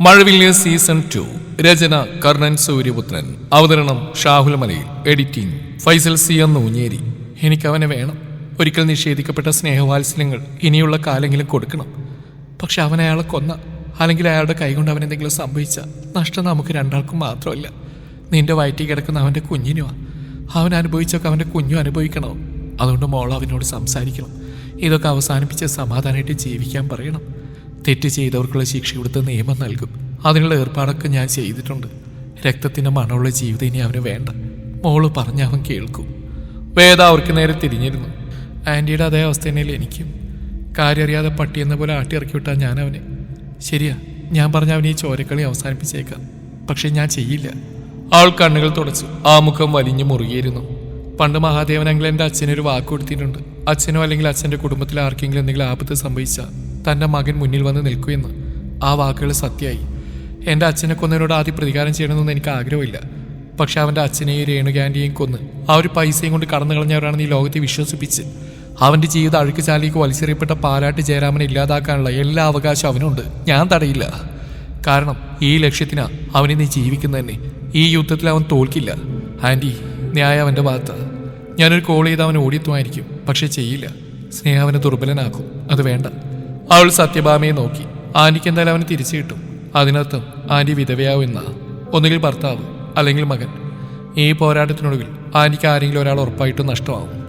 മഴവില്ല് season two രചന കർണൻ സൂര്യപുത്രൻ. അവതരണം Shahul Malayil. Editing Faisal C N Oonjeri എനിക്ക് അവനെ വേണം. ഒരിക്കൽ നിഷേധിക്കപ്പെട്ട സ്നേഹവാത്സല്യങ്ങൾ ഇനിയുള്ള കാലെങ്കിലും കൊടുക്കണം. പക്ഷെ അവൻ അയാളെ കൊന്ന. അല്ലെങ്കിൽ അയാളുടെ കൈകൊണ്ട് അവൻ എന്തെങ്കിലും സംഭവിച്ച നഷ്ടം നമുക്ക് രണ്ടാൾക്കും മാത്രമല്ല. നിന്റെ വയറ്റിൽ കിടക്കുന്ന അവന്റെ കുഞ്ഞിനുമാ അവൻ അനുഭവിച്ചൊക്കെ അവന്റെ കുഞ്ഞും അനുഭവിക്കണോ. അതുകൊണ്ട് മോൾ അവനോട് സംസാരിക്കണം. ഇതൊക്കെ അവസാനിപ്പിച്ച് സമാധാനമായിട്ട് ജീവിക്കാൻ പറയണം. തെറ്റ് ചെയ്തവർക്കുള്ള ശിക്ഷ കൊടുത്ത് നിയമം നൽകും. അതിനുള്ള ഏർപ്പാടൊക്കെ ഞാൻ ചെയ്തിട്ടുണ്ട്. രക്തത്തിന്റെ മണമുള്ള ജീവിതം ഇനി അവന് വേണ്ട. മോൾ പറഞ്ഞ അവൻ കേൾക്കും. വേദ അവർക്ക് നേരെ തിരിഞ്ഞിരുന്നു. ആന്റിയുടെ അതേ അവസ്ഥ തന്നെയല്ലേ എനിക്കും. കാര്യം അറിയാതെ പട്ടിയെന്ന പോലെ ആട്ടി ഇറക്കി വിട്ടാൽ ഞാൻ അവനെ. ശരിയാ ഞാൻ പറഞ്ഞ അവനെ ഈ ചോരക്കളി അവസാനിപ്പിച്ചേക്കാം. പക്ഷെ ഞാൻ ചെയ്യില്ല. ആൾ കണ്ണുകൾ തുടച്ചു. ആ മുഖം വലിഞ്ഞു മുറുകിയിരുന്നു. പണ്ട് മഹാദേവനെങ്കിൽ എന്റെ അച്ഛനൊരു വാക്ക് കൊടുത്തിട്ടുണ്ട്. അച്ഛനോ അല്ലെങ്കിൽ അച്ഛന്റെ കുടുംബത്തിൽ ആർക്കെങ്കിലും എന്തെങ്കിലും ആപത്ത് സംഭവിച്ചാൽ തന്റെ മകൻ മുന്നിൽ വന്ന് നിൽക്കുമെന്ന് ആ വാക്കുകൾ സത്യമായി. എന്റെ അച്ഛനെ കൊന്നതിനോട് ആദ്യം പ്രതികാരം ചെയ്യണമെന്നൊന്നും എനിക്ക് ആഗ്രഹമില്ല. പക്ഷെ അവന്റെ അച്ഛനെയും രേണുകാന്റെയും കൊന്ന് ആ ഒരു പൈസയും കൊണ്ട് കടന്നു കളഞ്ഞവരാണെന്ന് ഈ ലോകത്തെ വിശ്വസിപ്പിച്ച്. അവന്റെ ജീവിതം അഴുക്ക് ചാലിക്ക് വലിച്ചെറിയപ്പെട്ട പാലാട്ട് ജയരാമനെ ഇല്ലാതാക്കാനുള്ള എല്ലാ അവകാശവും അവനുണ്ട്. ഞാൻ തടയില്ല. കാരണം ഈ ലക്ഷ്യത്തിനാ അവനെ നീ ജീവിക്കുന്ന ഈ യുദ്ധത്തിൽ അവൻ തോൽക്കില്ല. ആന്റി ന്യായം അവന്റെ ഭാഗത്ത്. ഞാനൊരു കോൾ ചെയ്ത് അവൻ ഓടിയെത്തുമായിരിക്കും. പക്ഷെ ചെയ്യില്ല. സ്നേഹ അവനെ ദുർബലനാക്കും. അത് വേണ്ട. അവൾ സത്യഭാമയെ നോക്കി. ആന്റിക്ക് എന്തായാലും അവന് തിരിച്ചു കിട്ടും. അതിനർത്ഥം ആന്റി വിധവയാവും എന്നാണ് ഒന്നുകിൽ ഭർത്താവ് അല്ലെങ്കിൽ മകൻ. ഈ പോരാട്ടത്തിനൊടുവിൽ ആന്റിക്ക് ആരെങ്കിലും ഒരാൾ ഉറപ്പായിട്ടും നഷ്ടമാവും.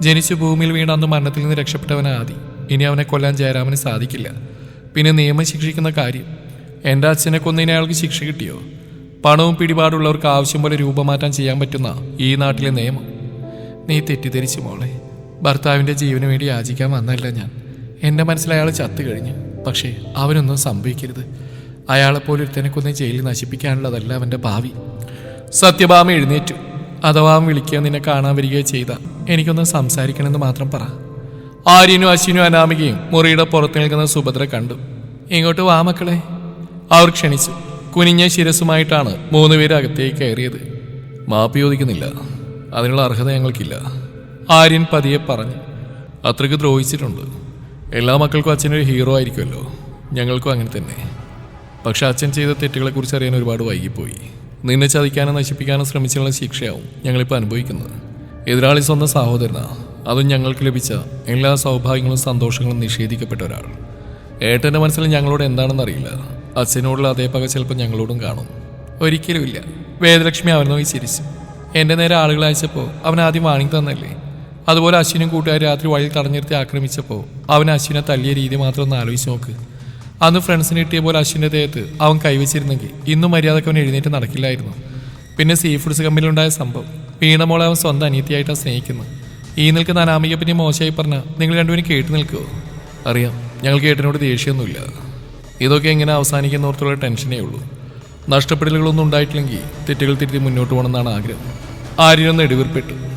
ജനിച്ചു ഭൂമിയിൽ വീണ അന്ന് മരണത്തിൽ നിന്ന് രക്ഷപ്പെട്ടവൻ ആദി. ഇനി അവനെ കൊല്ലാൻ ജയരാമന് സാധിക്കില്ല. പിന്നെ നിയമം ശിക്ഷിക്കുന്ന കാര്യം. എന്റെ അച്ഛനെ കൊന്നതിന് അയാൾക്ക് ശിക്ഷ കിട്ടിയോ? പണവും പിടിപാടുള്ളവർക്ക് ആവശ്യം പോലെ രൂപമാറ്റം ചെയ്യാൻ പറ്റുന്ന ഈ നാട്ടിലെ നിയമം. നീ തെറ്റിദ്ധരിച്ചു മോളെ. ഭർത്താവിന്റെ ജീവന് വേണ്ടി യാചിക്കാൻ വന്നല്ല ഞാൻ. എന്റെ മനസ്സിൽ അയാൾ ചത്തു കഴിഞ്ഞു. പക്ഷേ അവനൊന്നും സംഭവിക്കരുത്. അയാളെപ്പോലെ ഒരുത്തനെ കൊന്ന് ജയിലിൽ നശിപ്പിക്കാനുള്ളതല്ല അവന്റെ ഭാവി. സത്യഭാമ എഴുന്നേറ്റു. അഥവാ അവൻ വിളിക്കുകയോ നിന്നെ കാണാൻ വരികയോ ചെയ്ത എനിക്കൊന്ന് സംസാരിക്കണമെന്ന് മാത്രം പറ. ആര്യനും അശ്വിനും അനാമികയും മുറിയുടെ പുറത്ത് നിൽക്കുന്ന സുഭദ്ര കണ്ടു. ഇങ്ങോട്ട് വാ മക്കളെ. അവർ ക്ഷണിച്ചു. കുനിഞ്ഞ ശിരസുമായിട്ടാണ് മൂന്നുപേര് അകത്തേക്ക് കയറിയത്. മാപ്പ് ചോദിക്കുന്നില്ല. അതിനുള്ള അർഹത ഞങ്ങൾക്കില്ല. ആര്യൻ പതിയെ പറഞ്ഞു. അത്രയ്ക്ക് ദ്രോഹിച്ചിട്ടുണ്ട്. എല്ലാ മക്കൾക്കും അച്ഛനൊരു ഹീറോ ആയിരിക്കുമല്ലോ. ഞങ്ങൾക്കും അങ്ങനെ തന്നെ. പക്ഷെ അച്ഛൻ ചെയ്ത തെറ്റുകളെക്കുറിച്ച് അറിയാൻ ഒരുപാട് വൈകിപ്പോയി. നിന്നെ ചതിക്കാനും നശിപ്പിക്കാനും ശ്രമിച്ചുള്ള ശിക്ഷയാവും ഞങ്ങളിപ്പോൾ അനുഭവിക്കുന്നത്. എതിരാളി സ്വന്തം സഹോദരനാണ് അതും ഞങ്ങൾക്ക് ലഭിച്ച എല്ലാ സൗഭാഗ്യങ്ങളും സന്തോഷങ്ങളും നിഷേധിക്കപ്പെട്ട ഒരാൾ. ഏട്ടന്റെ മനസ്സിൽ ഞങ്ങളോട് എന്താണെന്ന് അറിയില്ല അച്ഛനോടുള്ള അതേ പക ചിലപ്പോൾ ഞങ്ങളോടും കാണും. ഒരിക്കലുമില്ല. വേദലക്ഷ്മി അവനോയി ചിരിച്ചു. എന്റെ നേരെ ആളുകൾ അയച്ചപ്പോൾ അവൻ ആദ്യം വാങ്ങി തന്നല്ലേ? അതുപോലെ അശ്വിനും കൂട്ടുകാർ രാത്രി വഴിയിൽ തടഞ്ഞിരുത്തി ആക്രമിച്ചപ്പോൾ അവൻ അശ്വിനെ തല്ലിയ രീതി മാത്രം ഒന്ന് ആലോചിച്ച് നോക്ക്. അന്ന് ഫ്രണ്ട്സിന് കിട്ടിയ പോലെ അശ്വിന്റെ ദേഹത്ത് അവൻ കൈവച്ചിരുന്നെങ്കിൽ ഇന്നും മര്യാദയ്ക്ക് അവൻ എഴുന്നേറ്റ് നടക്കില്ലായിരുന്നു. പിന്നെ സീ ഫുഡ്സ് കമ്പനിയിലുണ്ടായ സംഭവം. വീണമോളെ അവൻ സ്വന്തം അനിയത്തിയായിട്ടാണ് സ്നേഹിക്കുന്നത് ഈ നിൽക്കുന്ന അനാമികയെ പറ്റി മോശമായി പറഞ്ഞാൽ നിങ്ങൾ രണ്ടുപേരും കേട്ട് നിൽക്കുമോ അറിയാം. ഞങ്ങൾ കേട്ടിനോട് ദേഷ്യമൊന്നുമില്ല. ഇതൊക്കെ എങ്ങനെ അവസാനിക്കുന്നോർത്തുള്ള ടെൻഷനേ ഉള്ളൂ. നഷ്ടപ്പെടലുകളൊന്നും ഉണ്ടായിട്ടില്ലെങ്കിൽ തെറ്റുകൾ തിരുത്തി മുന്നോട്ട് പോകണമെന്നാണ് ആഗ്രഹം. ആര്യനൊന്ന് ഇടിവിർപ്പെട്ടു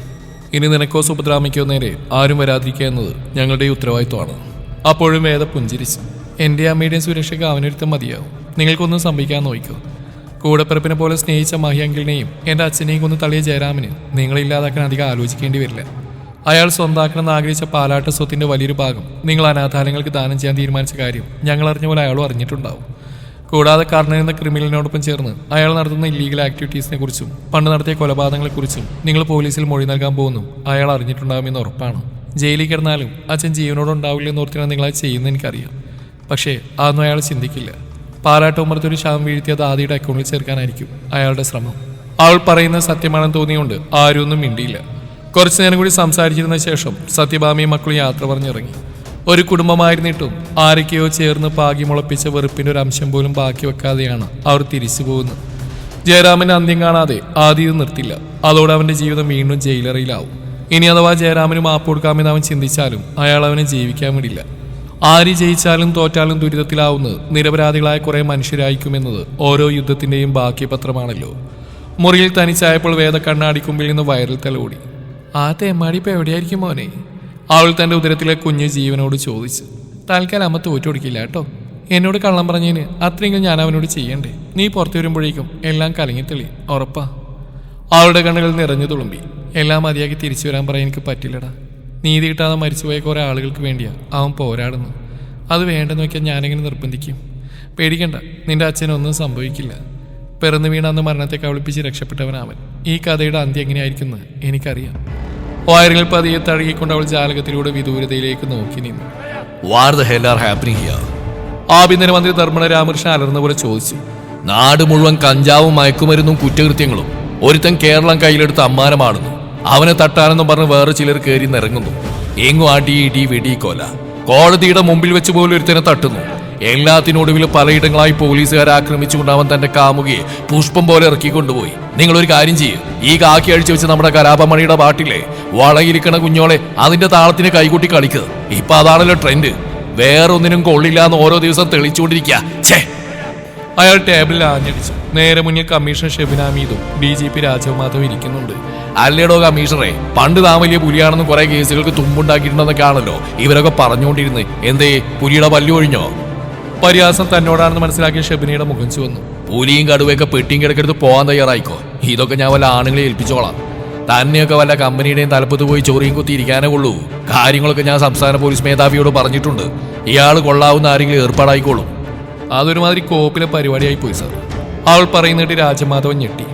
ഇനി നിനക്കോ സുഭദ്രാമയ്ക്കോ നേരെ ആരും വരാതിരിക്കുക എന്നത് ഞങ്ങളുടെ ഉത്തരവാദിത്വമാണ്. അപ്പോഴും വേദ പുഞ്ചിരിച്ചു എന്റെ അമ്മയുടെയും സുരക്ഷയ്ക്ക് അവനൊരുത്തം മതിയാവും. നിങ്ങൾക്കൊന്നും സംഭവിക്കാൻ നോക്കൂ കൂടപ്പിറപ്പിനെ പോലെ സ്നേഹിച്ച മഹിയങ്കിളിനെയും എന്റെ അച്ഛനെയും കൊന്ന് തള്ളിയ ജയരാമന് നിങ്ങളില്ലാതാക്കാൻ അധികം ആലോചിക്കേണ്ടി വരില്ല. അയാൾ സ്വന്താക്കണമെന്ന് ആഗ്രഹിച്ച പാലാട്ട സ്വത്തിന്റെ വലിയൊരു ഭാഗം നിങ്ങൾ അനാഥാലയങ്ങൾക്ക് ദാനം ചെയ്യാൻ തീരുമാനിച്ച കാര്യം ഞങ്ങൾ അറിഞ്ഞ പോലെ അയാളും അറിഞ്ഞിട്ടുണ്ടാവും. കൂടാതെ കർണൻ എന്ന ക്രിമിനലിനോടൊപ്പം ചേർന്ന് അയാൾ നടത്തുന്ന ഇല്ലീഗൽ ആക്ടിവിറ്റീസിനെ കുറിച്ചും പണ്ട് നടത്തിയ കൊലപാതകങ്ങളെക്കുറിച്ചും നിങ്ങൾ പോലീസിൽ മൊഴി നൽകാൻ പോകുന്നു. അയാൾ അറിഞ്ഞിട്ടുണ്ടാകുമെന്ന് ഉറപ്പാണ്. ജയിലിൽ കിടന്നാലും അച്ഛൻ ജീവനോട് ഉണ്ടാവില്ലെന്ന് ഓർത്തിനാണ് നിങ്ങളത് ചെയ്യുന്നത് എനിക്കറിയാം. പക്ഷേ അതൊന്നും അയാൾ ചിന്തിക്കില്ല. പാലാട്ട് ഒരു ശവം വീഴ്ത്തിയത് ആദ്യയുടെ അക്കൗണ്ടിൽ ചേർക്കാനായിരിക്കും അയാളുടെ ശ്രമം. അവൾ പറയുന്ന സത്യമാണെന്ന് തോന്നിയുകൊണ്ട് ആരും ഒന്നും മിണ്ടിയില്ല. കുറച്ചു നേരം കൂടി സംസാരിച്ചിരുന്ന ശേഷം സത്യഭാമിയും മക്കളും യാത്ര പറഞ്ഞിറങ്ങി. ഒരു കുടുംബമായിരുന്നിട്ടും ആരൊക്കെയോ ചേർന്ന് പാകി മുളപ്പിച്ച വെറുപ്പിന്റെ ഒരു അംശം പോലും ബാക്കി വെക്കാതെയാണ് അവർ തിരിച്ചു പോകുന്നത്. ജയരാമന്റെ അന്ത്യം കാണാതെ ആദ്യം നിർത്തില്ല. അതോടെ അവന്റെ ജീവിതം വീണ്ടും ജയിലറയിലാവും. ഇനി അഥവാ ജയരാമന് മാപ്പ് കൊടുക്കാമെന്ന് അവൻ ചിന്തിച്ചാലും അയാൾ അവനെ ജീവിക്കാൻ വിടില്ല. ആര് ജയിച്ചാലും തോറ്റാലും ദുരിതത്തിലാവുന്നത് നിരപരാധികളായ കുറെ മനുഷ്യരായിരിക്കുമെന്നത് ഓരോ യുദ്ധത്തിന്റെയും ബാക്കി പത്രമാണല്ലോ മുറിയിൽ തനിച്ചായപ്പോൾ വേദ കണ്ണാടിക്കുമ്പിൽ നിന്ന് വയറിൽ തലോടി. ആ തെമ്മാടി ഇപ്പൊ എവിടെയായിരിക്കും മോനെ? അവൾ തന്റെ ഉദരത്തിലെ കുഞ്ഞു ജീവനോട് ചോദിച്ചു തൽക്കാലം അമ്മ തോറ്റു കൊടുക്കില്ല കേട്ടോ. എന്നോട് കള്ളം പറഞ്ഞതിന് അത്രയെങ്കിലും ഞാൻ അവനോട് ചെയ്യണ്ടേ? നീ പുറത്തു വരുമ്പോഴേക്കും എല്ലാം കലങ്ങിത്തെളി ഉറപ്പാ. അവളുടെ കണ്ണുകൾ നിറഞ്ഞു തുളുമ്പി എല്ലാം മതിയാക്കി തിരിച്ചു വരാൻ പറയാൻ എനിക്ക് പറ്റില്ലടാ. നീതി കിട്ടാതെ മരിച്ചുപോയ കുറെ ആളുകൾക്ക് വേണ്ടിയാ അവൻ പോരാടുന്നു അത് വേണ്ടെന്ന് വെക്കാൻ ഞാനെങ്ങനെ നിർബന്ധിക്കും? പേടിക്കണ്ട നിന്റെ അച്ഛനൊന്നും സംഭവിക്കില്ല. പിറന്നു വീണ അന്ന് മരണത്തെ കവളിപ്പിച്ച് രക്ഷപ്പെട്ടവനാവൻ. ഈ കഥയുടെ അന്ത്യം എങ്ങനെയായിരിക്കുന്നു എനിക്കറിയാം. വയറുകൾ പതിയെ തഴുകിക്കൊണ്ട് അവൾ ജാലകത്തിലൂടെ വിദൂരതയിലേക്ക് നോക്കി നിന്നു. What the hell are happening here ആഭ്യന്തരമന്ത്രി ധർമ്മട രാമകൃഷ്ണൻ അലർന്ന പോലെ ചോദിച്ചു. നാട് മുഴുവൻ കഞ്ചാവും മയക്കുമരുന്നും കുറ്റകൃത്യങ്ങളും ഒരുത്തൻ കേരളം കയ്യിലെടുത്ത് അമ്മാനമാടുന്നു അവനെ തട്ടാനെന്നും പറഞ്ഞ് വേറെ ചിലർ കയറി നിറങ്ങുന്നു. എങ്ങും അടി ഇടി വെടി കോല. കോടതിയുടെ മുമ്പിൽ വെച്ച് പോലും ഒരുത്തനെ തട്ടുന്നു. എല്ലാത്തിനൊടുവിൽ പലയിടങ്ങളായി പോലീസുകാർ ആക്രമിച്ചുകൊണ്ട് അവൻ തന്റെ കാമുകിയെ പുഷ്പം പോലെ ഇറക്കിക്കൊണ്ടുപോയി നിങ്ങൾ ഒരു കാര്യം ചെയ്യും. ഈ കാക്കി അഴിച്ചു വെച്ച് നമ്മുടെ കലാപമണിയുടെ പാട്ടിലെ വളയിരിക്കണ കുഞ്ഞോളെ അതിന്റെ താളത്തിന് കൈകൂട്ടി കളിക്കുക ഇപ്പൊ അതാണല്ലോ ട്രെൻഡ്. വേറൊന്നിനും കൊള്ളില്ല എന്ന് ഓരോ ദിവസം തെളിച്ചുകൊണ്ടിരിക്കുക ഛേ. അയാൾ ടേബിളിൽ ആഞ്ഞടിച്ചു. നേരെ മുന്നിൽ കമ്മീഷണർ ഷെബിനാമീദും ഡി ജി പി രാജകുമാധവും ഇരിക്കുന്നുണ്ട്. അല്ലേടോ കമ്മീഷണറെ പണ്ട് താൻ വലിയ പുലിയാണെന്ന് കുറെ കേസുകൾക്ക് തുമ്പുണ്ടാക്കിയിട്ടുണ്ടെന്നൊക്കെ ആണല്ലോ ഇവരൊക്കെ പറഞ്ഞുകൊണ്ടിരുന്നത്. എന്തേ പുലിയുടെ പല്ലു ഒഴിഞ്ഞോ പരിഹാസം തന്നോടാണെന്ന് മനസ്സിലാക്കിയ ഷെബിനയുടെ മുഖം ചുവന്നു. പൂലിയും കടുവയൊക്കെ പെട്ടിയും കിടക്കെടുത്ത് പോകാൻ തയ്യാറായിക്കോ? ഇതൊക്കെ ഞാൻ വല്ല ആണുങ്ങളെ ഏൽപ്പിച്ചോളാം. തന്നെയൊക്കെ വല്ല കമ്പനിയുടെയും തലപ്പത്ത് പോയി ചോറിയും കുത്തിയിരിക്കാനേ ഉള്ളൂ. കാര്യങ്ങളൊക്കെ ഞാൻ സംസ്ഥാന പോലീസ് മേധാവിയോട് പറഞ്ഞിട്ടുണ്ട്. ഇയാൾ കൊള്ളാവുന്ന ആരെങ്കിലും ഏർപ്പാടായിക്കോളും. അതൊരുമാതിരി കോപ്പിലെ പരിപാടിയായി പോയി സാർ. അവൾ പറയുന്നിട്ട് രാജമാധവൻ ഞെട്ടി.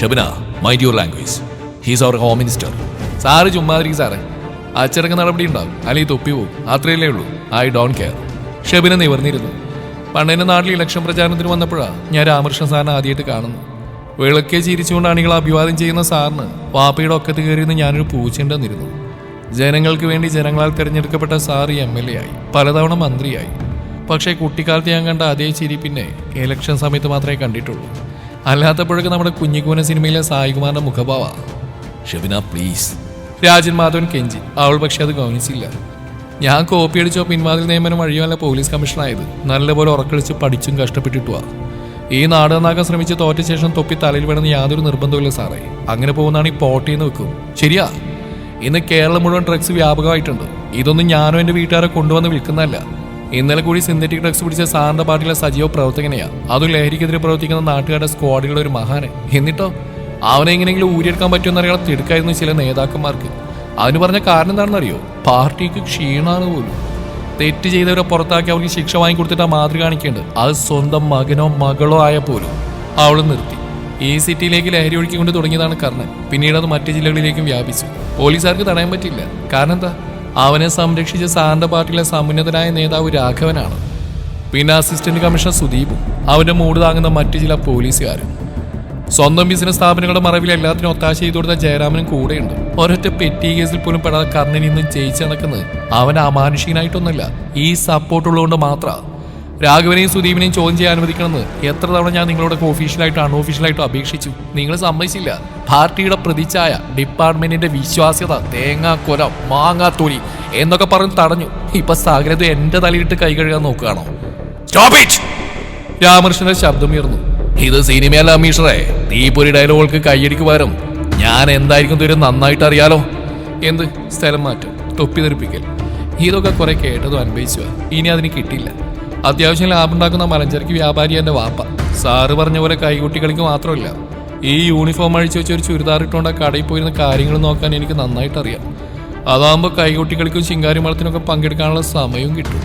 Shabina mind your language he's our home minister sir ചുമ്മാതിരിക്കും സാറേ. അച്ചടക്ക നടപടി ഉണ്ടാവും. അല്ലെങ്കിൽ തൊപ്പി പോവും. അത്രയല്ലേ ഉള്ളൂ. ഐ ഡോണ്ട് കെയർ ഷെബിനെ നിവർന്നിരുന്നു പണ്ട് എന്റെ നാട്ടിൽ ഇലക്ഷൻ പ്രചാരണത്തിന് വന്നപ്പോഴാണ് ഞാൻ രാമകൃഷ്ണൻ സാറിനെ ആദ്യമായിട്ട് കാണുന്നു വിളക്കെ ചിരിച്ചുകൊണ്ടാണ് അണികൾ അഭിവാദം ചെയ്യുന്ന സാറിന് വാപ്പയുടെ ഒക്കത്ത് കയറിയെന്ന് ഞാനൊരു പൂച്ചയുണ്ടെന്നിരുന്നു. ജനങ്ങൾക്ക് വേണ്ടി ജനങ്ങളാൽ തിരഞ്ഞെടുക്കപ്പെട്ട സാർ എം എൽ എ ആയി പലതവണ മന്ത്രിയായി. പക്ഷേ കുട്ടിക്കാലത്ത് ഞാൻ കണ്ട അതേ ചിരി പിന്നെ ഇലക്ഷൻ സമയത്ത് മാത്രമേ കണ്ടിട്ടുള്ളൂ. അല്ലാത്തപ്പോഴൊക്കെ നമ്മുടെ കുഞ്ഞിക്കൂന സിനിമയിലെ സായികുമാറിന്റെ മുഖഭാവ. ഷബിന പ്ലീസ്. രാജൻ മാധവൻ കെഞ്ചി. അവൾ പക്ഷെ അത് ഗവനിച്ചില്ല ഞാൻ കോപ്പി അടിച്ചോ പിൻവാതിൽ നിയമനം വഴിയുമല്ല പോലീസ് കമ്മീഷണറായത് നല്ലപോലെ ഉറക്കളിച്ച് പഠിച്ചും കഷ്ടപ്പെട്ടിട്ടുവാ. ഈ നാട് നന്നാക്കാൻ ശ്രമിച്ച് തോറ്റ ശേഷം തൊപ്പി തലയിൽ വേണമെന്ന് യാതൊരു നിർബന്ധമില്ല സാറേ. അങ്ങനെ പോകുന്നതാണ് ഈ പോട്ടിന്ന് വെക്കും. ശരിയാ. ഇന്ന് കേരളം മുഴുവൻ ഡ്രഗ്സ് വ്യാപകമായിട്ടുണ്ട്. ഇതൊന്നും ഞാനോ എന്റെ വീട്ടുകാരെ കൊണ്ടുവന്ന് വിൽക്കുന്നതല്ല. ഇന്നലെ കൂടി സിന്തറ്റിക് ഡ്രഗ്സ് പിടിച്ച സാറിന്റെ പാർട്ടിയിലെ സജീവ പ്രവർത്തകനെയാ. അതും ലഹരിക്കെതിരെ പ്രവർത്തിക്കുന്ന നാട്ടുകാരുടെ സ്ക്വാഡുകളുടെ ഒരു മഹാന്. എന്നിട്ടോ? അവനെ എങ്ങനെയെങ്കിലും ഊരിയെടുക്കാൻ പറ്റുമെന്ന് അറിയാൻ തിടുക്കായിരുന്നു ചില നേതാക്കന്മാർക്ക്. അവന് പറഞ്ഞ കാരണം എന്താണെന്നറിയോ? പാർട്ടിക്ക് ക്ഷീണാണ് പോലും. തെറ്റ് ചെയ്തവരെ പുറത്താക്കി അവർക്ക് ശിക്ഷ വാങ്ങിക്കൊടുത്തിട്ട് ആ മാതൃ കാണിക്കേണ്ടത്. അത് സ്വന്തം മകനോ മകളോ ആയ പോലും അവൾ നിർത്തി. ഈ സിറ്റിയിലേക്ക് ലഹരി ഒഴുക്കിക്കൊണ്ട് തുടങ്ങിയതാണ് കർണൻ. പിന്നീട് അത് മറ്റു ജില്ലകളിലേക്കും വ്യാപിച്ചു. പോലീസുകാർക്ക് തടയാൻ പറ്റില്ല. കാരണം എന്താ അവനെ സംരക്ഷിച്ച സാറിന്റെ പാർട്ടിയിലെ സമുന്നതനായ നേതാവ് രാഘവനാണ്. പിന്നെ അസിസ്റ്റന്റ് കമ്മീഷണർ സുദീപും. അവന്റെ മൂട് താങ്ങുന്ന മറ്റു ചില പോലീസുകാരും. സ്വന്തം ബിസിനസ് സ്ഥാപനങ്ങളുടെ മറവിൽ എല്ലാത്തിനും ഒത്താശ ചെയ്തു കൊടുത്ത ജയരാമനും കൂടെയുണ്ട്. ഒരൊറ്റ പെറ്റി കേസിൽ പോലും പെടാതെ കർണൻ ഇന്നും ജയിച്ചു നടക്കുന്നത് അവൻ അമാനുഷികനായിട്ടൊന്നുമില്ല. ഈ സപ്പോർട്ട് ഉള്ളതുകൊണ്ട് മാത്രം. രാഘവനെയും സുദീപിനെയും ചോദ്യം ചെയ്യാൻ അനുവദിക്കണമെന്ന് എത്ര തവണ ഞാൻ നിങ്ങളോടൊക്കെ ഒഫീഷ്യലായിട്ടോ അൺഒഫീഷ്യലായിട്ടോ അപേക്ഷിച്ചു. നിങ്ങൾ സമ്മതിച്ചില്ല. പാർട്ടിയുടെ പ്രതിച്ഛായ ഡിപ്പാർട്ട്മെന്റിന്റെ വിശ്വാസ്യത തേങ്ങാക്കൊല മാങ്ങാത്തൊലി എന്നൊക്കെ പറഞ്ഞ് തടഞ്ഞു. ഇപ്പൊ സാഗരത് എന്റെ തലയിട്ട് കൈ കഴുകാൻ നോക്കുകയാണോ? രാമകൃഷ്ണന്റെ ശബ്ദമുയർന്നു. ഇത് സിനിമയല്ല അമീഷറെ. തീപ്പൊരി ഡയലോഗുകൾക്ക് കൈയടിക്ക് പകരം ഞാൻ എന്തായിരിക്കും തീരെ നന്നായിട്ട് അറിയാലോ? എന്ത്? സ്ഥലം മാറ്റം. തൊപ്പി തെറിപ്പിക്കൽ ഇതൊക്കെ കുറെ കേട്ടതും അനുഭവിച്ചു. ഇനി അതിന് കിട്ടില്ല അത്യാവശ്യം ലാഭമുണ്ടാക്കുന്ന മലഞ്ചരക്ക് വ്യാപാരി എന്റെ വാപ്പ. സാറ് പറഞ്ഞ പോലെ കൈകുട്ടി കളിക്ക് മാത്രമല്ല. ഈ യൂണിഫോം അഴിച്ചു വെച്ച് ഒരു ചുരിദാർ ഇട്ടുകൊണ്ട് കടയിൽ പോയിരുന്ന കാര്യങ്ങൾ നോക്കാൻ എനിക്ക് നന്നായിട്ട് അറിയാം. അതാകുമ്പോൾ കൈകുട്ടികൾക്കും ശിങ്കാരി മളത്തിനൊക്കെ പങ്കെടുക്കാനുള്ള സമയവും കിട്ടും.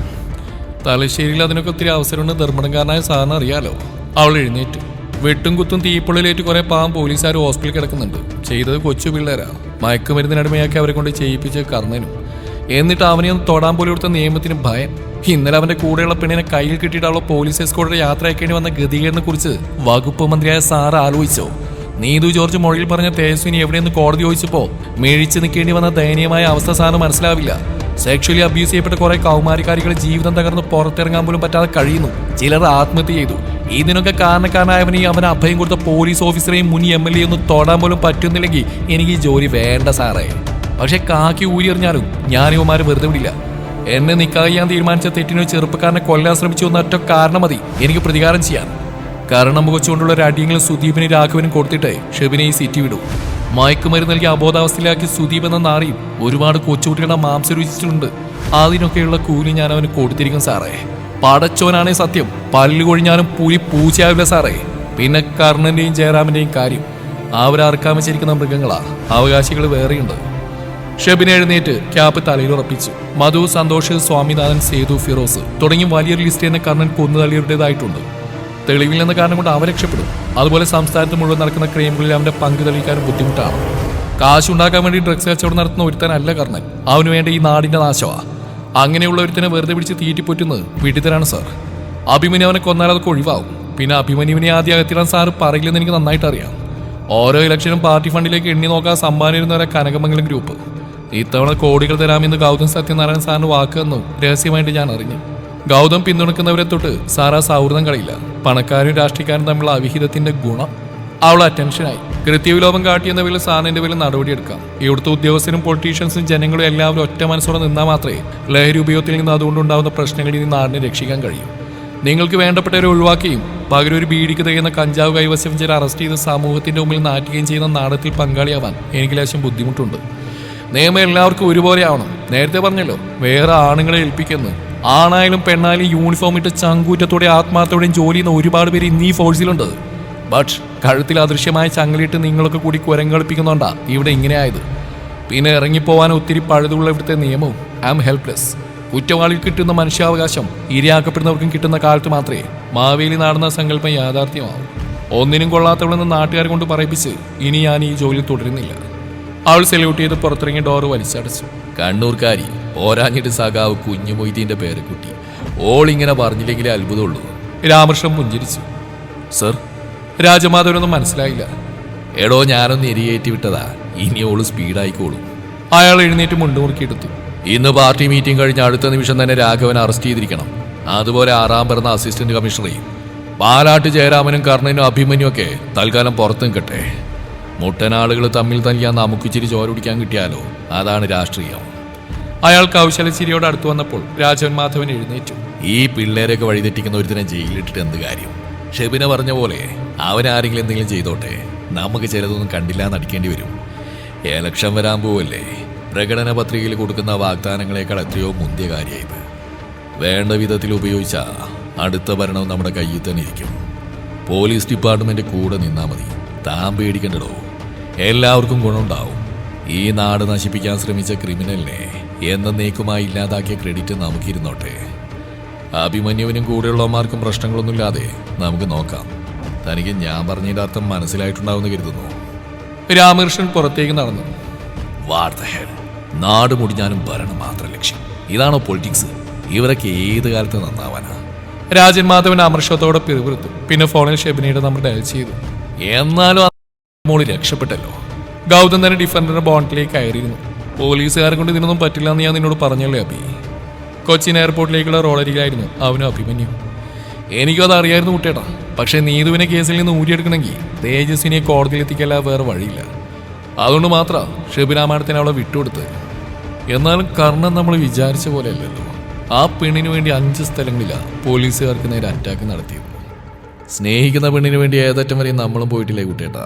തലശ്ശേരിയിൽ അതിനൊക്കെ ഒത്തിരി അവസരമുണ്ട്. ധർമ്മടംകാരനായ സാറിന് അറിയാലോ. അവൾ എഴുന്നേറ്റു. വെട്ടും കുത്തും തീപ്പൊള്ളിലേറ്റ് കുറെ പാവം പോലീസുകാർ ഹോസ്പിറ്റലിൽ കിടക്കുന്നുണ്ട്. ചെയ്തത് കൊച്ചു പിള്ളേരാ. മയക്കുമരുന്നിനടിമയാക്കി അവരെ കൊണ്ട് ചെയ്യിപ്പിച്ച് കർണനും. എന്നിട്ട് അവനെ ഒന്ന് തൊടാൻ പോലും കൊടുത്ത നിയമത്തിന് ഭയം ഇന്നലെ അവന്റെ കൂടെയുള്ള പെണ്ണിനെ കയ്യിൽ കിട്ടിയിട്ട് അവളെ പോലീസ് എസ്കോർട്ടിൽ യാത്ര അയക്കേണ്ടി വന്ന ഗതികേടിനെ കുറിച്ച് വകുപ്പ് മന്ത്രിയായ സാർ ആലോചിച്ചോ? നീതു ജോർജ് മൊഴിയിൽ പറഞ്ഞ തേജസ്വിനി എവിടെയെന്ന് കോടതി ചോദിച്ചപ്പോ മേഴിച്ച് നിൽക്കേണ്ടി വന്ന ദയനീയമായ അവസ്ഥ സാറിന് മനസ്സിലാവില്ല. സെക്ഷലി അബ്യൂസ് ചെയ്യപ്പെട്ട കുറെ കൗമാരിക്കാരികൾ ജീവിതം തകർന്ന് പുറത്തിറങ്ങാൻ പോലും പറ്റാതെ കഴിയുന്നു. ചിലർ ആത്മഹത്യ ചെയ്തു. ഇതിനൊക്കെ കാരണക്കാരനായവനെയും അവൻ അഭയം കൊടുത്ത പോലീസ് ഓഫീസറെയും മുൻ എം എൽ എ ഒന്നും തൊടാൻ പോലും പറ്റുന്നില്ലെങ്കിൽ എനിക്ക് ഈ ജോലി വേണ്ട സാറേ. പക്ഷെ കാക്കി ഊരി എറിഞ്ഞാലും ഞാൻ വെറുതെ വിടില്ല. എന്നെ നിക്കാതെ ചെയ്യാൻ തീരുമാനിച്ച തെറ്റിനോ ചെറുപ്പക്കാരനെ കൊല്ലാൻ ശ്രമിച്ചു എന്ന ഒറ്റ കാരണം മതി. എനിക്ക് പ്രതികാരം ചെയ്യാൻ. കാരണം മുഖച്ചുകൊണ്ടുള്ള ഒരു അടിയങ്ങളും സുദീപിനും രാഘവനും കൊടുത്തിട്ട് ഷെബിനെ ഈ സിറ്റി വിടും. മയക്കുമരുന്ന് നൽകി അബോധാവസ്ഥയിലാക്കി സുദീപ് എന്ന നാറിയും ഒരുപാട് കൊച്ചുകുട്ടികളുടെ മാംസം രുചിച്ചിട്ടുണ്ട്. അതിനൊക്കെയുള്ള കൂലി ഞാൻ അവന് കൊടുത്തിരിക്കും സാറേ. പടച്ചോനാണേ സത്യം. പല്ലു കൊഴിഞ്ഞാലും പുലി പൂച്ചയാവില്ല സാറേ. പിന്നെ കർണന്റെയും ജയറാമിന്റെയും കാര്യം. അവരാർക്കാമിച്ചിരിക്കുന്ന മൃഗങ്ങളാ. അവകാശികൾ വേറെയുണ്ട്. ഷെബിൻ എഴുന്നേറ്റ് ക്യാപ്പ് തലയിൽ ഉറപ്പിച്ചു. മധു സന്തോഷ് സ്വാമിനാഥൻ സേതു ഫിറോസ് തുടങ്ങി വലിയൊരു ലിസ്റ്റ് തന്നെ കർണൻ കൊന്നുതള്ളിയവരുടേതായിട്ടുണ്ട്. തെളിവിൽ നിന്ന കാരണം കൊണ്ട് അവ രക്ഷപ്പെടും. അതുപോലെ സംസ്ഥാനത്ത് മുഴുവൻ നടക്കുന്ന ക്രൈമുകളിൽ അവന്റെ പങ്ക് തെളിയിക്കാനും ബുദ്ധിമുട്ടാണ്. കാശുണ്ടാക്കാൻ വേണ്ടി ഡ്രഗ്സ് കച്ചവടം നടത്തുന്ന ഒരുത്തനല്ല കർണൻ. അവന് വേണ്ട ഈ നാടിന്റെ നാശമാ. അങ്ങനെയുള്ള ഒരുത്തനെ വെറുതെ പിടിച്ച് തീറ്റിപ്പൊറ്റുന്നത് വിഡിതരാണ് സാർ. അഭിമന്യു അവനെ കൊന്നാൽ അതൊക്കെ ഒഴിവാകും. പിന്നെ അഭിമന്യുവിനെ ആദ്യം അകത്തിടാൻ സാറ് പറയില്ലെന്ന് എനിക്ക് നന്നായിട്ട് അറിയാം ഓരോ ഇലക്ഷനും പാർട്ടി ഫണ്ടിലേക്ക് എണ്ണി നോക്കാൻ സമ്മാനം ഇരുന്നവരെ കനകമംഗലം ഗ്രൂപ്പ്. ഇത്തവണ കോടികൾ തരാമെന്ന് ഗൗതം സത്യനാരായണ സാറിന് വാക്ക് തന്നു. രഹസ്യമായിട്ട് ഞാൻ അറിഞ്ഞു. ഗൗതം പിന്തുണക്കുന്നവരെ തൊട്ട് സാർ ആ സൗഹൃദം കളയില്ല. പണക്കാരും രാഷ്ട്രീയക്കാരും തമ്മിലുള്ള അവിഹിതത്തിന്റെ ഗുണം അവൾ അറ്റൻഷനായി കൃത്യവിലോപം കാട്ടിയെന്ന പേരിൽ സാറിന്റെ പേരിൽ നടപടിയെടുക്കാം. ഇവിടുത്തെ ഉദ്യോഗസ്ഥരും പൊളിറ്റീഷ്യൻസും ജനങ്ങളും എല്ലാവരും ഒറ്റ മനസ്സോടെ നിന്നാൽ മാത്രമേ ലഹരി ഉപയോഗത്തിൽ നിന്ന് അതുകൊണ്ടുണ്ടാകുന്ന പ്രശ്നങ്ങളിൽ നിന്ന് നാടിനെ രക്ഷിക്കാൻ കഴിയും. നിങ്ങൾക്ക് വേണ്ടപ്പെട്ടവരെ ഒഴിവാക്കുകയും പകരം ഒരു ബീഡിക്ക് തികയുന്ന കഞ്ചാവ് കൈവശം ചില അറസ്റ്റ് ചെയ്ത് സമൂഹത്തിന്റെ മുമ്പിൽ നാറ്റുകയും ചെയ്യുന്ന നാടത്തിൽ പങ്കാളിയാവാൻ എനിക്ക് ലേശം ബുദ്ധിമുട്ടുണ്ട്. നിയമം എല്ലാവർക്കും ഒരുപോലെ ആവണം. നേരത്തെ പറഞ്ഞല്ലോ വേറെ ആണുങ്ങളെ ഏൽപ്പിക്കുന്നു. ആണായാലും പെണ്ണായാലും യൂണിഫോം ഇട്ട് ചങ്കൂറ്റത്തോടെ ആത്മാർത്ഥത്തോടെയും ജോലി ചെയ്യുന്ന ഒരുപാട് പേര് ഇന്നീ ഫോഴ്സിലുണ്ട് ബട്ട് കഴുത്തിൽ അദൃശ്യമായ ചങ്ങലിട്ട് നിങ്ങളൊക്കെ കൂടി കുരങ്ങളിപ്പിക്കുന്നുണ്ടാ ഇവിടെ ഇങ്ങനെ ആയത് പിന്നെ ഇറങ്ങിപ്പോവാൻ ഒത്തിരി പഴുതുള്ള ഇവിടുത്തെ നിയമവും ഐ ആം ഹെൽപ്ലെസ് കുറ്റവാളിൽ കിട്ടുന്ന മനുഷ്യാവകാശം ഇരയാക്കപ്പെടുന്നവർക്കും കിട്ടുന്ന കാലത്ത് മാത്രമേ മാവേലി നടന്ന സങ്കല്പം യാഥാർത്ഥ്യമാവും. ഒന്നിനും കൊള്ളാത്തവളെന്ന് നാട്ടുകാരെ കൊണ്ട് പറയിപ്പിച്ച് ഇനി ഞാൻ ഈ ജോലി തുടരുന്നില്ല. അവൾ സെല്യൂട്ട് ചെയ്ത് പുറത്തിറങ്ങി ഡോർ വലിച്ചടച്ചു. കണ്ണൂർക്കാരി ഓരാഞ്ഞിട്ട് സഖാവ് കുഞ്ഞു മൊയ്തീന്റെ ഓൾ ഇങ്ങനെ പറഞ്ഞില്ലെങ്കിലേ അത്ഭുതമുള്ളൂ. രാമകൃഷ്ണൻ പുഞ്ചിരിച്ചു. സർ രാജമാധവനൊന്നും മനസ്സിലായില്ല. എടോ ഞാനൊന്ന് എരിയേറ്റി വിട്ടതാ. ഇനി ഓൾ സ്പീഡായിക്കോളും. അയാൾ എഴുന്നേറ്റ് മുണ്ടുമുറുക്കിയെടുത്തു ഇന്ന് പാർട്ടി മീറ്റിംഗ് കഴിഞ്ഞ അടുത്ത നിമിഷം തന്നെ രാഘവൻ അറസ്റ്റ് ചെയ്തിരിക്കണം. അതുപോലെ ആറാം പിറന്ന അസിസ്റ്റന്റ് കമ്മീഷണറെയും പാലാട്ട് ജയരാമനും കർണനും അഭിമന്യും ഒക്കെ തൽക്കാലം പുറത്തു നിൽക്കട്ടെ. മുട്ടനാളുകൾ തമ്മിൽ തല്ലിയാ നമുക്ക് ഇച്ചിരി ചോര പിടിക്കാൻ കിട്ടിയാലോ? അതാണ് രാഷ്ട്രീയം. അയാൾ കൗശലച്ചിരിയോട് അടുത്തു വന്നപ്പോൾ രാജവൻ മാധവൻ എഴുന്നേറ്റു. ഈ പിള്ളേരെയൊക്കെ വഴിതെറ്റിക്കുന്ന ഒരുത്തിനെ ജയിലിലിട്ടിട്ട് എന്ത് കാര്യം? ഷെബിനെ പറഞ്ഞ പോലെ അവൻ ആരെങ്കിലും എന്തെങ്കിലും ചെയ്തോട്ടെ. നമുക്ക് ചിലതൊന്നും കണ്ടില്ല നടിക്കേണ്ടി വരും. എലക്ഷൻ വരാൻ പോവല്ലേ? പ്രകടന പത്രികയിൽ കൊടുക്കുന്ന വാഗ്ദാനങ്ങളെക്കാൾ എത്രയോ മുന്തിയ കാര്യമായത് വേണ്ട വിധത്തിൽ ഉപയോഗിച്ച അടുത്ത ഭരണം നമ്മുടെ കയ്യിൽ തന്നെ ഇരിക്കും. പോലീസ് ഡിപ്പാർട്ട്മെന്റ് കൂടെ നിന്നാ മതി. താൻ പേടിക്കണ്ടടോ. എല്ലാവർക്കും ഗുണമുണ്ടാവും. ഈ നാട് നശിപ്പിക്കാൻ ശ്രമിച്ച ക്രിമിനലിനെ എന്നേക്കുമായി ഇല്ലാതാക്കിയ ക്രെഡിറ്റ് നമുക്കിരുന്നോട്ടെ. അഭിമന്യുവിനും കൂടെയുള്ളവന്മാർക്കും പ്രശ്നങ്ങളൊന്നുമില്ലാതെ നമുക്ക് നോക്കാം. തനിക്ക് ഞാൻ പറഞ്ഞതിന്റെ അർത്ഥം കരുതുന്നു. രാമകൃഷ്ണൻ പുറത്തേക്ക് നടന്നു. നാട് മുടിഞ്ഞാലും ഭരണം മാത്രം ലക്ഷ്യം. ഇതാണോ പൊളിറ്റിക്സ്? ഇവരൊക്കെ ഏത് കാലത്ത് നന്നാവാനാ? രാജൻ മാധവൻ അമർഷത്തോടെ പിറുപിറുത്തു. പിന്നെ ഫോണിൽ ഷെബിനയുടെ നമ്പർ ഡയൽ ചെയ്തു. എന്നാലും മോളി രക്ഷപ്പെട്ടല്ലോ. ഗൗതം തന്നെ ഡിഫൻഡറിന്റെ ബോണ്ടിലേക്ക് കയറിയിരുന്നു. പോലീസുകാരെ കൊണ്ട് ഇതിനൊന്നും പറ്റില്ല എന്ന് ഞാൻ നിന്നോട് പറഞ്ഞല്ലേ അഭി? കൊച്ചിൻ എയർപോർട്ടിലേക്കുള്ള റോഡരികിലായിരുന്നു അവനും അഭിമന്യു. എനിക്കും അത് അറിയായിരുന്നു കുട്ടിയേട്ടാ. പക്ഷേ നീതുവിനെ കേസിൽ നിന്ന് ഊരിയെടുക്കണമെങ്കിൽ തേജസ്വിനെ കോടതിയിൽ എത്തിക്കല്ല വേറെ വഴിയില്ല. അതുകൊണ്ട് മാത്രം ഷബിരാമായണത്തിന് അവളെ വിട്ടുകൊടുത്ത്. എന്നാലും കർണൻ നമ്മൾ വിചാരിച്ച പോലെ അല്ലല്ലോ ആ പെണ്ണിന് വേണ്ടി അഞ്ച് സ്ഥലങ്ങളിലാണ് പോലീസുകാർക്ക് നേരെ അറ്റാക്ക് നടത്തിയത്. സ്നേഹിക്കുന്ന പെണ്ണിന് വേണ്ടി ഏതറ്റം വരെയും നമ്മളും പോയിട്ടില്ലേ കുട്ടിയേട്ടാ?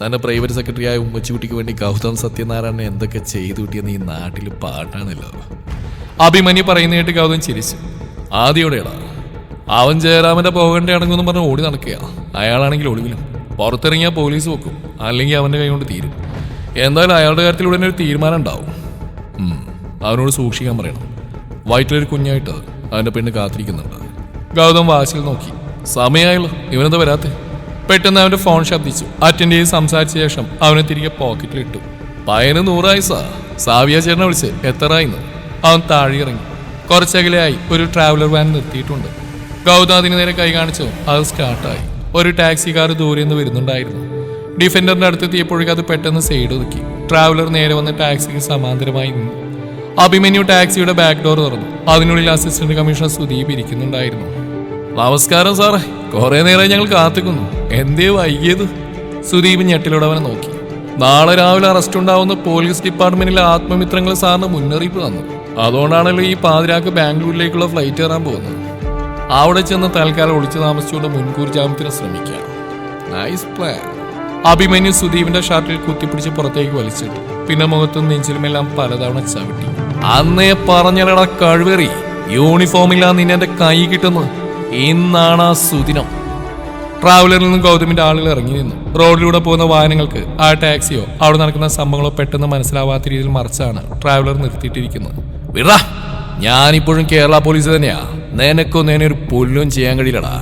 തന്റെ പ്രൈവറ്റ് സെക്രട്ടറിയായ ഉമ്മച്ചിക്കുട്ടിക്ക് വേണ്ടി ഗൗതം സത്യനാരായണൻ എന്തൊക്കെ ചെയ്തു കിട്ടിയെന്ന് ഈ നാട്ടിൽ പാട്ടാണല്ലോ അഭിമന്യു പറയുന്ന കേട്ട് ഗൗതം ചിരിച്ചു. ആദ്യോടെടാ അവൻ ജയറാമന്റെ പോകേണ്ട അടങ്ങുമെന്ന് പറഞ്ഞ് ഓടി നടക്കുക അയാളാണെങ്കിൽ ഒളിവിലും പുറത്തിറങ്ങിയാൽ പോലീസ് വെക്കും. അല്ലെങ്കിൽ അവന്റെ കൈ കൊണ്ട് തീരും. എന്തായാലും അയാളുടെ കാര്യത്തിൽ ഉടനെ ഒരു തീരുമാനം ഉണ്ടാവും. അവനോട് സൂക്ഷിക്കാൻ പറയണം. വയറ്റിലൊരു കുഞ്ഞായിട്ട് അവന്റെ പെണ്ണ് കാത്തിരിക്കുന്നുണ്ട്. ഗൗതം വാശിൽ നോക്കി. സമയമായല്ലോ ഇവനെന്താ വരാത്തെ? പെട്ടെന്ന് അവന്റെ ഫോൺ ശബ്ദിച്ചു. അറ്റൻഡ് ചെയ്ത് സംസാരിച്ച ശേഷം അവനെ തിരികെ പോക്കറ്റിലിട്ടു പയന് നൂറായിസാ സാവിയ ചേട്ടനെ വിളിച്ച്. എത്രയായിന്ന് അവൻ താഴെ ഇറങ്ങി. കുറച്ചകലെയായി ഒരു ട്രാവലർ വാൻ നിർത്തിയിട്ടുണ്ട്. ഗൗതം അതിന് നേരെ കൈ കാണിച്ചു. അത് സ്റ്റാർട്ടായി. ഒരു ടാക്സി കാർ ദൂരെ നിന്ന് വരുന്നുണ്ടായിരുന്നു. ഡിഫൻഡറിന്റെ അടുത്തെത്തിയപ്പോഴേക്കും അത് പെട്ടെന്ന് സൈഡ് ഒതുക്കി. ട്രാവലർ നേരെ വന്ന് ടാക്സിക്ക് സമാന്തരമായി നിന്നു. അഭിമന്യു ടാക്സിയുടെ ബാക്ക് ഡോർ തുറന്നു. അതിനുള്ളിൽ അസിസ്റ്റന്റ് കമ്മീഷണർ സുദീപ് ഇരിക്കുന്നുണ്ടായിരുന്നു. നമസ്കാരം സാറേ. കുറെ നേരം ഞങ്ങൾ കാത്തിക്കുന്നു. എന്തേ വൈകിയത്? സുദീപ് ഞെട്ടിലൂടെ അവനെ നോക്കി. നാളെ രാവിലെ അറസ്റ്റ് ഉണ്ടാവുന്ന പോലീസ് ഡിപ്പാർട്ട്മെന്റിലെ ആത്മമിത്രങ്ങൾ സാറിന് മുന്നറിയിപ്പ് തന്നു. അതുകൊണ്ടാണല്ലോ ഈ പാതിരാക്ക് ബാംഗ്ലൂരിലേക്കുള്ള ഫ്ലൈറ്റ് കയറാൻ പോകുന്നത്. അവിടെ ചെന്ന് തൽക്കാലം ഒളിച്ചു താമസിച്ചുകൊണ്ട് മുൻകൂർ ജാമ്യത്തിന് ശ്രമിക്കാം. നൈസ് പ്ലാൻ അഭിമന്യു സുദീപിന്റെ ഷർട്ടിൽ കുത്തിപ്പിടിച്ച് പുറത്തേക്ക് വലിച്ചിട്ടു പിന്നെ മുഖത്തും നെഞ്ചിലുമെല്ലാം പലതവണ ചവിട്ടി. അന്നേ പറഞ്ഞലട കഴിവേറി യൂണിഫോമില്ലാ നിന്നെ കൈ കിട്ടുന്നു. ഇന്നാണ് ആ സുദിനം. ട്രാവലറിൽ നിന്നും ഗൗതമിന്റെ ആളുകൾ ഇറങ്ങി നിന്നു. റോഡിലൂടെ പോകുന്ന വാഹനങ്ങൾക്ക് ആ ടാക്സിയോ അവിടെ നടക്കുന്ന സംഭവങ്ങളോ പെട്ടെന്ന് മനസ്സിലാവാത്ത രീതിയിൽ മറിച്ചാണ് ട്രാവലർ നിർത്തിയിട്ടിരിക്കുന്നത്. വിട ഞാനിപ്പോഴും കേരള പോലീസ് തന്നെയാ. നിനക്കൊന്നും എന്നെ ഒരു പൊല്ലും ചെയ്യാൻ കഴിയില്ലടാ.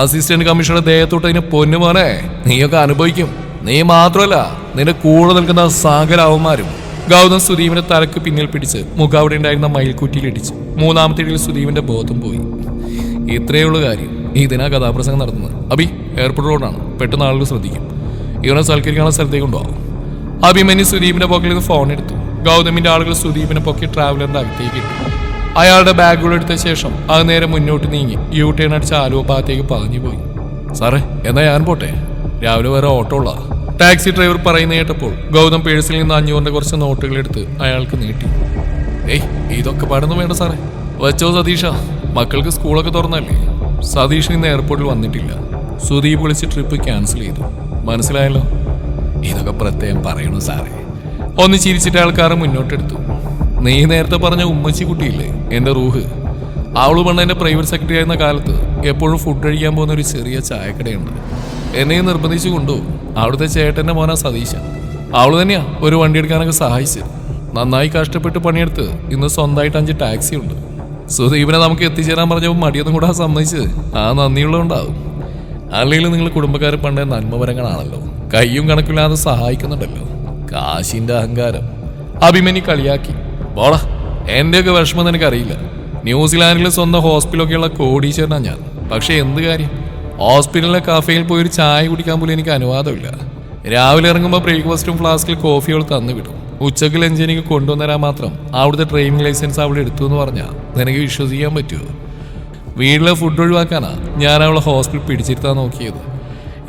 അസിസ്റ്റന്റ് കമ്മീഷണർ ദേഹത്തോട്ട് അതിനെ പൊന്നു പോനെ നീയൊക്കെ അനുഭവിക്കും. നീ മാത്രമല്ല നിന്റെ കൂടെ നിൽക്കുന്ന സാഗരാവന്മാരും ഗൗതം സുദീപിന്റെ തലക്ക് പിന്നിൽ പിടിച്ച് മുഖം അവിടെ ഉണ്ടായിരുന്ന മയിൽക്കുറ്റിയിൽ ഇടിച്ചു മൂന്നാമത്തെ ഇടയിൽ സുദീപിന്റെ ബോധം പോയി. ഇത്രയേ ഉള്ളൂ കാര്യം. ഇതിനാ കഥാപ്രസംഗം നടത്തുന്നത്. അബി എയർപോർട്ട് റോഡാണ്. പെട്ടെന്ന് ആളുകൾ ശ്രദ്ധിക്കും. ഇവനെ സൽക്കരിക്കാനുള്ള സ്ഥലത്തേക്ക് കൊണ്ടുപോകും. അഭിമന്യു സുദീപിന്റെ നിന്ന് ഫോൺ എടുത്തു. ഗൗതമിന്റെ ആളുകൾ സുദീപിനെ പൊക്കി ട്രാവലറിന്റെ അകത്തേക്ക് ഇട്ടു. അയാളുടെ ബാഗുകൾ എടുത്ത ശേഷം അത് നേരെ മുന്നോട്ട് നീങ്ങി. യു ടേൺ അടിച്ച ആലുവ ഭാഗത്തേക്ക് പറഞ്ഞു പോയി. സാറേ എന്നാ ഞാൻ പോട്ടെ? രാവിലെ വേറെ ഓട്ടോ ഉള്ള ടാക്സി ഡ്രൈവർ പറയുന്ന കേട്ടപ്പോൾ ഗൗതം പേഴ്സിൽ നിന്ന് അഞ്ഞൂറിന്റെ കുറച്ച് നോട്ടുകൾ എടുത്ത് അയാൾക്ക് നീട്ടി. ഏയ് ഇതൊക്കെ പാടൊന്നും വേണ്ട സാറേ. വെച്ചോ സതീഷ. മക്കൾക്ക് സ്കൂളൊക്കെ തുറന്നല്ലേ? സതീഷ് ഇന്ന് എയർപോർട്ടിൽ വന്നിട്ടില്ല. സുദീപ് വിളിച്ച് ട്രിപ്പ് ക്യാൻസൽ ചെയ്തു. മനസ്സിലായല്ലോ? ഇതൊക്കെ പ്രത്യേകം പറയണു സാറേ. ഒന്ന് ചിരിച്ചിട്ട് ആൾക്കാരെ മുന്നോട്ടെടുത്തു. നീ നേരത്തെ പറഞ്ഞ ഉമ്മച്ചി കുട്ടിയില്ലേ? എന്റെ റൂഹ്. അവൾ പണ്ട് എന്റെ പ്രൈവറ്റ് സെക്രട്ടറി ആയിരുന്ന കാലത്ത് എപ്പോഴും ഫുഡ് കഴിക്കാൻ പോകുന്ന ഒരു ചെറിയ ചായക്കടയുണ്ട്. എന്നെയും നിർബന്ധിച്ചു കൊണ്ടുപോകും. അവിടുത്തെ ചേട്ടന്റെ മോനാ സതീശ അവൾ തന്നെയാ ഒരു വണ്ടി എടുക്കാനൊക്കെ സഹായിച്ചത്. നന്നായി കഷ്ടപ്പെട്ട് പണിയെടുത്ത് ഇന്ന് സ്വന്തമായിട്ട് അഞ്ച് ടാക്സി ഉണ്ട്. സുദീപിനെ നമുക്ക് എത്തിച്ചേരാൻ പറഞ്ഞപ്പോൾ മടിയൊന്നും കൂടെ സമ്മതിച്ചത് ആ നന്ദിയുള്ളതുണ്ടാവും. അല്ലെങ്കിൽ നിങ്ങൾ കുടുംബക്കാർ പണ്ടേ നന്മപരങ്ങളാണല്ലോ കയ്യും കണക്കില്ലാതെ സഹായിക്കുന്നുണ്ടല്ലോ. കാശിന്റെ അഹങ്കാരം. അഭിമന്യു കളിയാക്കി. പോടാ എന്റെയൊക്കെ വിഷമം നിനക്കറിയില്ല. ന്യൂസിലാൻഡിലെ സ്വന്തം ഹോസ്പിറ്റലൊക്കെയുള്ള കോടീശ്വരനാ ഞാൻ. പക്ഷേ എന്ത് കാര്യം? ഹോസ്പിറ്റലിലെ കഫേയിൽ പോയി ഒരു ചായ കുടിക്കാൻ പോലും എനിക്ക് അനുവാദമില്ല. രാവിലെ ഇറങ്ങുമ്പോൾ ബ്രേക്ക്ഫാസ്റ്റും ഫ്ലാസ്കിൽ കോഫികൾ തന്നു വിടും. ഉച്ചയ്ക്ക് ലഞ്ച് എനിക്ക് കൊണ്ടുവന്നരാൻ മാത്രം അവിടുത്തെ ഡ്രൈവിംഗ് ലൈസൻസ് അവിടെ എടുത്തു എന്ന് പറഞ്ഞാൽ നിനക്ക് വിശ്വസിക്കാൻ പറ്റുമോ വീട്ടിലെ ഫുഡ് ഒഴിവാക്കാനാ ഞാൻ അവളെ ഹോസ്പിറ്റൽ പിടിച്ചിരുത്താൻ നോക്കിയത്.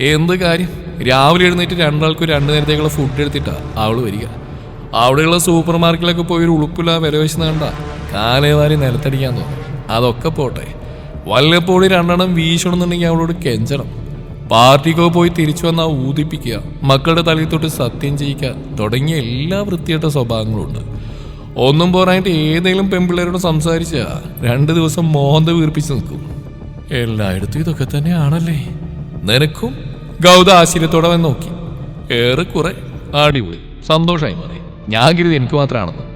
എന്ത് കാര്യം? രാവിലെ എഴുന്നേറ്റ് രണ്ടാൾക്കും രണ്ട് നേരത്തേക്കുള്ള ഫുഡ് എടുത്തിട്ടാണ് അവൾ വരിക. അവിടെയുള്ള സൂപ്പർ മാർക്കറ്റിലൊക്കെ പോയി ഒരു ഉളുപ്പില്ല വില വെച്ച് കാലേ വാരി നിലത്തടിക്കാൻ തോന്നും. അതൊക്കെ പോട്ടെ. വല്ലപ്പോഴും രണ്ടെണ്ണം വീശണമെന്നുണ്ടെങ്കിൽ അവളോട് കെഞ്ചണം. പാർട്ടിക്കൊക്കെ പോയി തിരിച്ചു വന്നാൽ ഊതിപ്പിക്കുക. മക്കളുടെ തലയിൽ തൊട്ട് സത്യം ചെയ്യിക്കുക. തുടങ്ങിയ എല്ലാ വൃത്തിയായിട്ട സ്വഭാവങ്ങളും ഉണ്ട്. ഒന്നും പോരായിട്ട് ഏതെങ്കിലും പെൺപിള്ളേരോട് സംസാരിച്ച രണ്ട് ദിവസം മോഹന്ത വീർപ്പിച്ച് നിൽക്കും. എല്ലായിടത്തും ഇതൊക്കെ തന്നെയാണല്ലേ? നിനക്കും ഗൗത ആശ്ചര്യത്തോടെ നോക്കി. ഏറെക്കുറെ അടിപൊളി. സന്തോഷമായി മാറി. ഞാൻ കരുതി എനിക്ക് മാത്രമാണെന്ന്.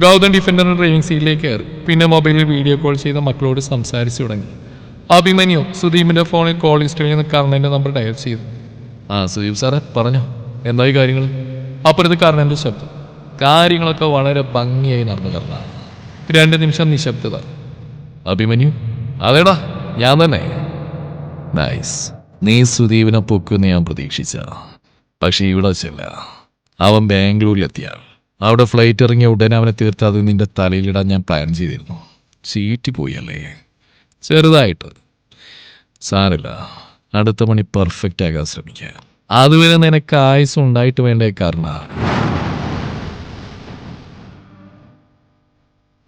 ഗൗതം ഡിഫൻഡറിന്റെ ഡ്രൈവിംഗ് സീറ്റിലേക്ക് കയറി. പിന്നെ മൊബൈലിൽ വീഡിയോ കോൾ ചെയ്ത മക്കളോട് സംസാരിച്ചു തുടങ്ങി. അഭിമന്യു സുദീപിന്റെ ഫോണിൽ കോൾ ലിസ്റ്റിൽ നിന്ന് കർണന്റെ നമ്പർ ഡയൽ ചെയ്തു. ആ സുദീപ് സാറേ പറഞ്ഞോ. എന്തായി കാര്യങ്ങൾ അപ്പുറത്ത് കർണന്റെ ശബ്ദം. കാര്യങ്ങളൊക്കെ വളരെ ഭംഗിയായി നടന്നു കർണ. രണ്ട് നിമിഷം നിശബ്ദത. അഭിമന്യു അതേടാ ഞാൻ തന്നെ. നൈസ് നീ സുദീപിനെ പൊക്കുമെന്ന് ഞാൻ പ്രതീക്ഷിച്ച പക്ഷേ ഇവിടെ വെച്ചല്ല അവൻ ബാംഗ്ലൂരിലെത്തിയാൽ. അവിടെ ഫ്ലൈറ്റ് ഇറങ്ങിയ ഉടനെ അവനെ തീർത്ത് അത് നിന്റെ തലയിലിടാൻ ഞാൻ പ്ലാൻ ചെയ്തിരുന്നു. ചീറ്റി പോയി അല്ലേ ചെറുതായിട്ട്. സാരില്ല അടുത്ത പണി പെർഫെക്റ്റ് ആകാൻ ശ്രമിക്കുക അതുവരെ നിനക്ക് ആയുസ് ഉണ്ടായിട്ട് വേണ്ടേ കാരണം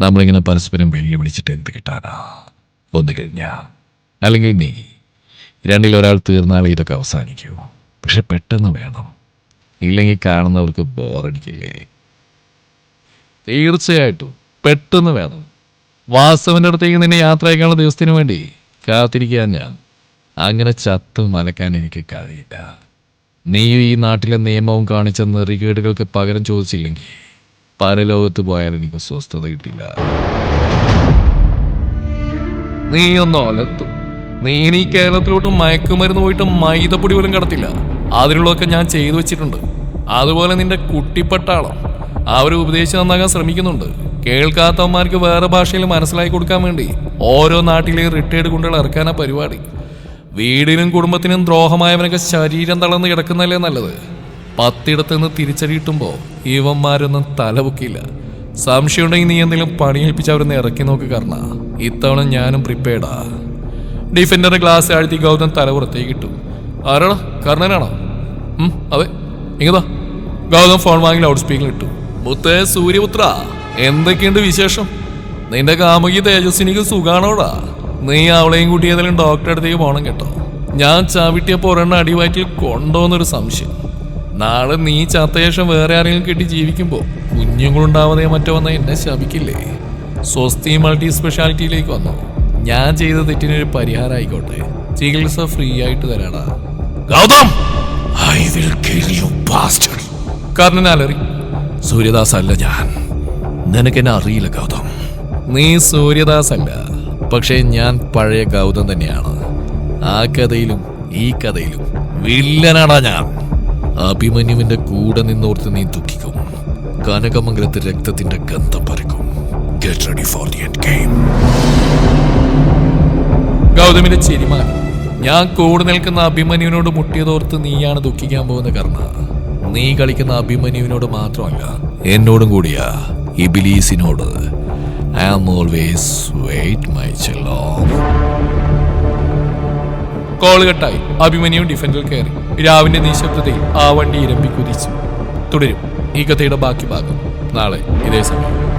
നമ്മളിങ്ങനെ പരസ്പരം വെള്ളി വിളിച്ചിട്ട് എന്ത് കിട്ടാനാ? ഒന്ന് കഴിഞ്ഞാ. അല്ലെങ്കിൽ നീ രണ്ടിലൊരാൾ തീർന്നാൽ ഇതൊക്കെ അവസാനിക്കൂ. പക്ഷെ പെട്ടെന്ന് വേണം. ഇല്ലെങ്കിൽ കാണുന്നവർക്ക് ബോറടിക്കില്ലേ തീർച്ചയായിട്ടും. പെട്ടെന്ന് വേണം. വാസ്തവന്റെ അടുത്തേക്ക് നിന്നെ യാത്ര അയക്കാനുള്ള ദിവസത്തിന് വേണ്ടി കാത്തിരിക്കാൻ ഞാൻ. അങ്ങനെ ചത്ത് മലക്കാൻ എനിക്ക് കഴിയില്ല. നീ ഈ നാട്ടിലെ നിയമവും കാണിച്ച നെറികേടുകൾക്ക് പകരം ചോദിച്ചില്ലെങ്കിൽ പരലോകത്ത് പോയാൽ എനിക്ക് സ്വസ്ഥത കിട്ടില്ല. നീ ഒന്നും അലത്തു. നീ ഇനി കേരളത്തിലോട്ട് മയക്കുമരുന്ന് പോയിട്ട് മൈദപ്പൊടി പോലും കടത്തില്ല. അതിനുള്ളതൊക്കെ ഞാൻ ചെയ്തു വെച്ചിട്ടുണ്ട്. അതുപോലെ നിന്റെ കുട്ടിപ്പട്ടാളം. അവർ ഉപദേശം നന്നാകാൻ ശ്രമിക്കുന്നുണ്ട്. കേൾക്കാത്തവന്മാർക്ക് വേറെ ഭാഷയിൽ മനസ്സിലാക്കി കൊടുക്കാൻ വേണ്ടി ഓരോ നാട്ടിലെയും റിട്ടയർഡ് കുട്ടികൾ ഇറക്കാനാ പരിപാടി. വീടിനും കുടുംബത്തിനും ദ്രോഹമായവനൊക്കെ ശരീരം തളർന്ന് കിടക്കുന്നതല്ലേ നല്ലത്? പത്തിടത്ത് നിന്ന് തിരിച്ചടി കിട്ടുമ്പോൾ ഇവന്മാരൊന്നും തലപൊക്കില്ല സംശയമുണ്ടെങ്കിൽ നീ എന്തെങ്കിലും പണിയേൽപ്പിച്ച് അവരൊന്ന് ഇറക്കി നോക്ക് കാരണം ഇത്തവണ ഞാനും പ്രിപ്പയർഡാ ഡിഫൻഡറിന്റെ ഗ്ലാസ് ആഴ്ത്തി ഗൗതം തല പുറത്തേക്ക് ഇട്ടു. ആരാണോ? കർണനാണോ? അതെ. ഇങ്ങതാ ഗൗതം ഫോൺ വാങ്ങി ലൗഡ് സ്പീക്കർ ഇട്ടു. മുത്തേ സൂര്യപുത്ര എന്തൊക്കെയുണ്ട് വിശേഷം? നിന്റെ കാമുകി തേജസ്വിനിക്ക് സുഖാണോടാ നീ അവളെയും കൂട്ടി ഏതെങ്കിലും ഡോക്ടറെ അടുത്തേക്ക് പോകണം കേട്ടോ. ഞാൻ ചവിട്ടിയപ്പോൾ ഒരെണ്ണം അടിവാറ്റിൽ കൊണ്ടോന്നൊരു സംശയം. നാളെ നീ ചത്തശേഷം വേറെ ആരെങ്കിലും കെട്ടി ജീവിക്കുമ്പോ കുഞ്ഞുങ്ങളുണ്ടാവാതെ മറ്റോ വന്ന എന്നെ ശപിക്കില്ലേ? സ്വസ്തി മൾട്ടി സ്പെഷ്യാലിറ്റിയിലേക്ക് വന്നു. ഞാൻ ചെയ്ത തെറ്റിനൊരു പരിഹാരം ആയിക്കോട്ടെ. ചികിത്സ ഫ്രീ ആയിട്ട് തരാടാ. Gautham! I will kill you bastard Karnan അലറി സൂര്യദാസ് അല്ല ഞാൻ. നിനക്കെന്നെ അറിയില്ല ഗൗതം. നീ സൂര്യദാസ് അല്ല പക്ഷേ ഞാൻ പഴയ ഗൗതം തന്നെയാണ്. ആ കഥയിലും ഈ കഥയിലും വില്ലനാടാ ഞാൻ. അഭിമന്യുവിന്റെ കൂടെ നിന്നോർത്ത് നീ ദുഃഖിക്കും. കനകമംഗലത്ത് രക്തത്തിന്റെ ഗന്ധം പരക്കും. Get ready for the end game ഗൗതമിന്റെ ചിരിമാൻ ഞാൻ കൂടെ നിൽക്കുന്ന അഭിമന്യുവിനോട് മുട്ടിയതോർത്ത് നീയാണ് ദുഃഖിക്കാൻ പോകുന്ന കർണ നീ കളിക്കുന്ന അഭിമന്യുവിനോട് മാത്രമല്ല എന്നോടും കൂടിയാ ഇബിലീസിനോട്. I am always wait my ചെല്ലോ call കട്ടായി. അഭിമന്യു ഡിഫൻഡിൽ കയറി. രാവിന്റെ നിശബ്ദതയിൽ ആ വണ്ടി ഇരമ്പി കുതിച്ചു തുടരും. ഈ കഥയുടെ ബാക്കി ഭാഗം നാളെ ഇതേ സമയം.